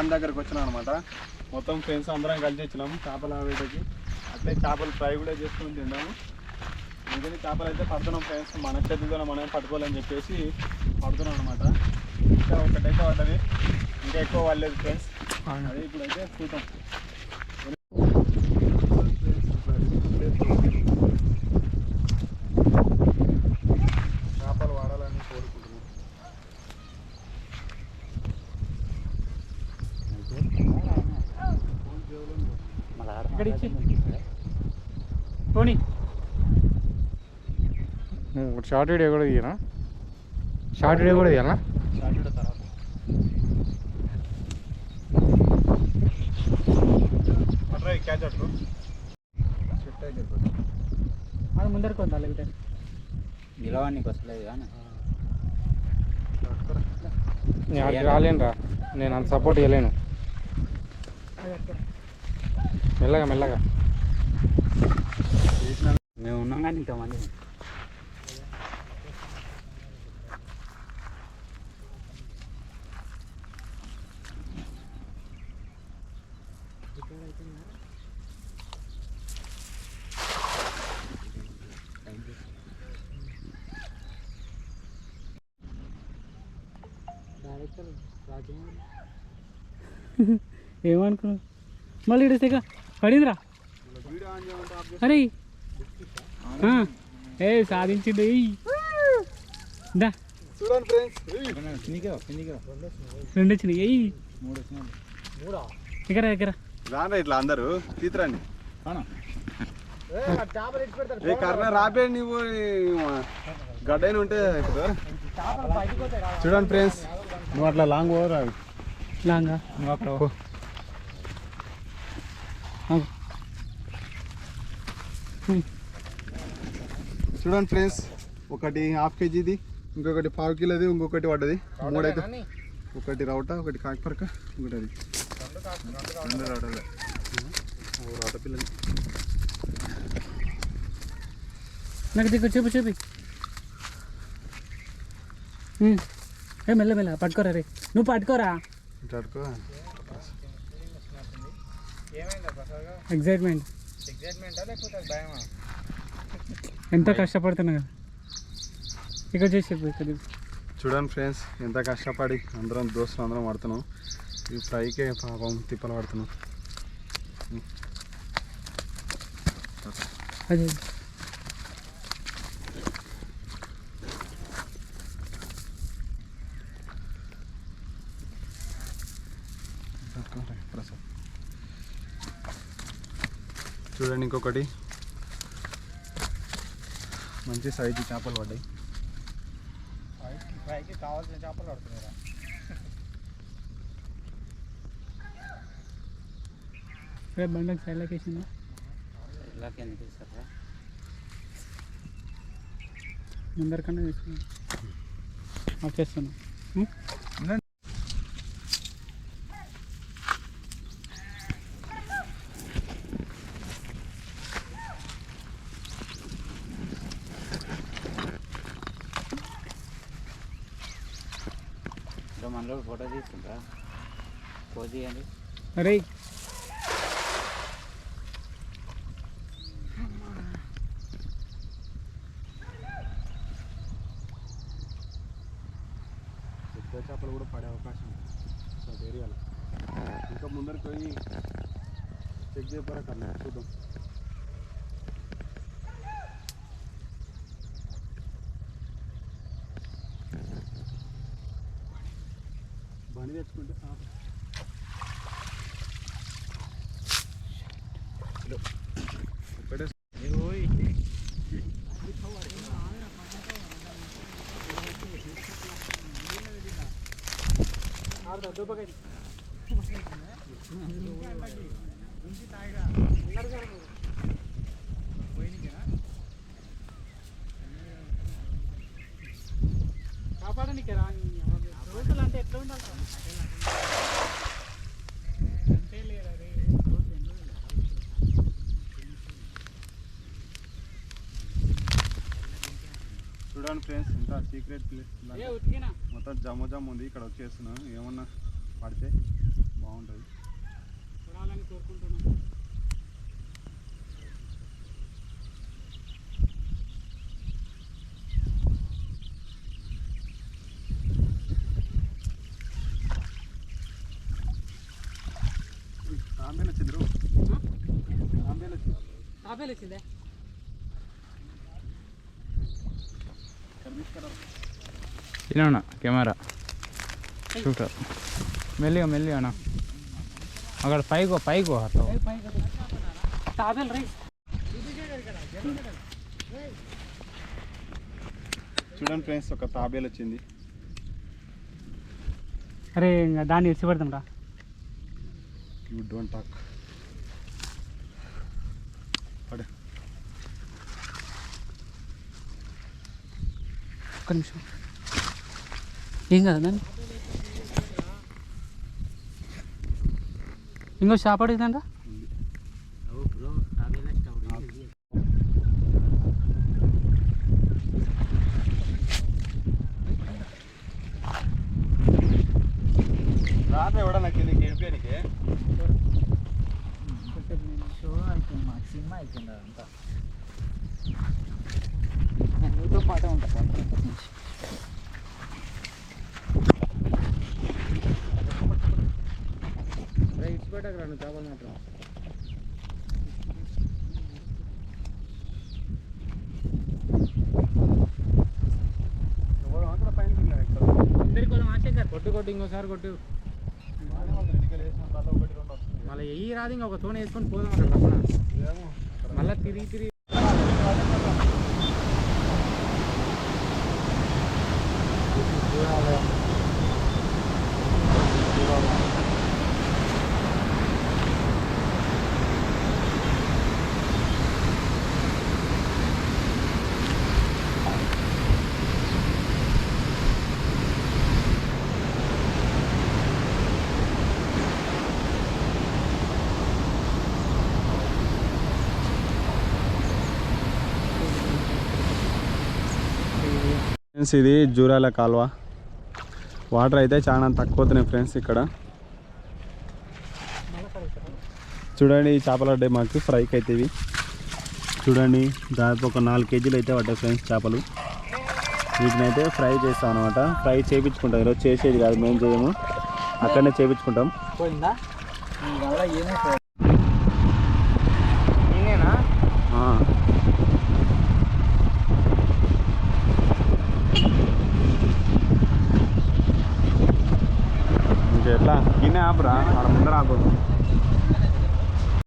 Dam దగ్గరకు వచ్చినాం అనమాట మొత్తం ఫ్రెండ్స్ అందరం కలిసి వచ్చినాము చేపల వేటకి అట్లే చేపలు ఫ్రై కూడా చేసుకొని తిన్నాము. మిగిలిన చేపలు అయితే పడుతున్నాం ఫ్రెండ్స్ మన చేతితో మనం పట్టుకోవాలని చెప్పేసి పడుతున్నాం అనమాట ఇంకా ఒకటైతే పడ్డది ఇంకా ఎక్కువ పడలేదు ఫ్రెండ్స్ అదే ఇప్పుడైతే చూద్దాం. ఇక్కడ ఇచ్చి పోనీ. షార్ట్ వీడియో కూడా తీయనా? షార్ట్ వీడియో కూడా అది ముందరకు ఉందా లేకపోతే? నిలవానికి వస్తలేదు కానీ. రాలేను రా నేను అంత సపోర్ట్ ఇవ్వలేను మెల్లగా మెల్లగా. మేము ఉన్నాం కానీ ఇంతమంది. ఏమనుకున్నావు? మళ్ళీ ఇడిస్తే పడిందిరా? అరే. ఏ సాధించింది. రెండు వచ్చినాయి. ఇక్కడ ఇక్కడ రాండి ఇట్లా అందరూ? కర్ణ రాపే నువ్వు గడ్డైన ఉంటే ఇప్పుడు. చూడండి ఫ్రెండ్స్ నువ్వు అట్లా లాంగ్ ఓవర్ అవి లాంగా? నువ్వు అక్కడ. చూడండి ఫ్రెండ్స్ ఒకటి హాఫ్ కేజీది ఇంకొకటి పావు కిలోది ఇంకొకటి పడ్డది మూడైతే ఒకటి రౌట ఒకటి కాకపరక ఇంకోటి అది రెండు రౌటలే ఓ రౌట పిల్లలు నాకు దిక్కు చూపి చూపి. ఏ మెల్ల మెల్ల పట్టుకోరా రే నువ్వు పట్టుకోరా అడుకో ఎగ్జైట్మెంట్ ఎగ్జైట్మెంటా లేకపోతే భయమా? ఎంతో కష్టపడుతున్నా కదా. ఇక్కడ చేసి ఇక్కడ. చూడండి ఫ్రెండ్స్ ఎంత కష్టపడి అందరం దోస్తులు అందరం పడుతున్నాం ఈ ఫ్రైకే పాపం తిప్పలు పడుతున్నాం. అది. చూడండి ఇంకొకటి. మంచి సైజు చేపలు పడ్డాయి. ఫ్రైకి కావాల్సిన చేపలు పడుతున్నారా రేపు బండకి సైడ్ లొకేషన్ ఇలాగే అనిపిస్తారా ముందరికన్నా తీసుకున్నాను ఆఫ్ మనలో ఫోటో తీసుకుంటారా పోజ్ చేయండి. అరే. పెద్ద చేపలు కూడా పడే అవకాశం ఉంది. సో ఏరియాలో ఇంకా ముందరికి పోయి చెక్ చేయపోరా కన్నా చూద్దాం. బండి తెచ్చుకుంటే సాపు. ఒకటే కాపాడడానికి రా రోజులు అంటే ఎట్లా ఉండాలి చూడండి ఫ్రెండ్స్ ఇంత సీక్రెట్ ప్లేస్ మొత్తం జమ్ము జమ్ ఉంది ఇక్కడ వచ్చేస్తున్నాం. ఏమన్నా పడితే బాగుంటుంది. చూడాలని కోరుకుంటున్నాను తాంబేలు వచ్చింది? తినా కెమెరా. షూటర్. మెల్లిగా మెల్లిగా అన్న. అక్కడ పైకో పైకో అట్లా. చూడండి ఫ్రెండ్స్ ఒక తాబేలు వచ్చింది. అరే ఇంకా దాన్ని ఇచ్చి పెడతాం రా యూ డోంట్ టాక్ పడు. ఒక్క నిమిషం ఏం కదా దాన్ని ఇంకో షాప్ అడిగిందా బ్రో తాగేలా స్టవ్ రాత్రి ఎవడన్నా కింద గెలిపేనికి షో అయిపోయింది మా సినిమా అయిపోయింది అంతా పైన తిన్నారు ఇక్కడ? అందరికి వాళ్ళ ఆశంకర్ కొట్టు కొట్టు ఇంకోసారి కొట్టు. మళ్ళీ ఎయ్యి రాదు ఇంకొక తోన వేసుకొని పోదాం అక్కడ మళ్ళీ తిరిగి తిరిగి. ఫ్రెండ్స్ ఇది జూరాల కాలువ. వాటర్ అయితే చాలా తక్కువతున్నాయి ఫ్రెండ్స్ ఇక్కడ. చూడండి ఈ చేపలు పడ్డాయి మాకు ఫ్రైకి అయితే ఇవి. చూడండి దాదాపు ఒక నాలుగు కేజీలు అయితే పడ్డాయి ఫ్రెండ్స్ చేపలు. వీటిని అయితే ఫ్రై చేస్తాం అనమాట ఫ్రై చేయించుకుంటాం ఈరోజు చేసేది కాదు మేము చేయము. అక్కడనే చేయించుకుంటాం ಗೊಬ್ಬರ ಮುಂದೆ ಮುಂದರ ಆಗೋದು.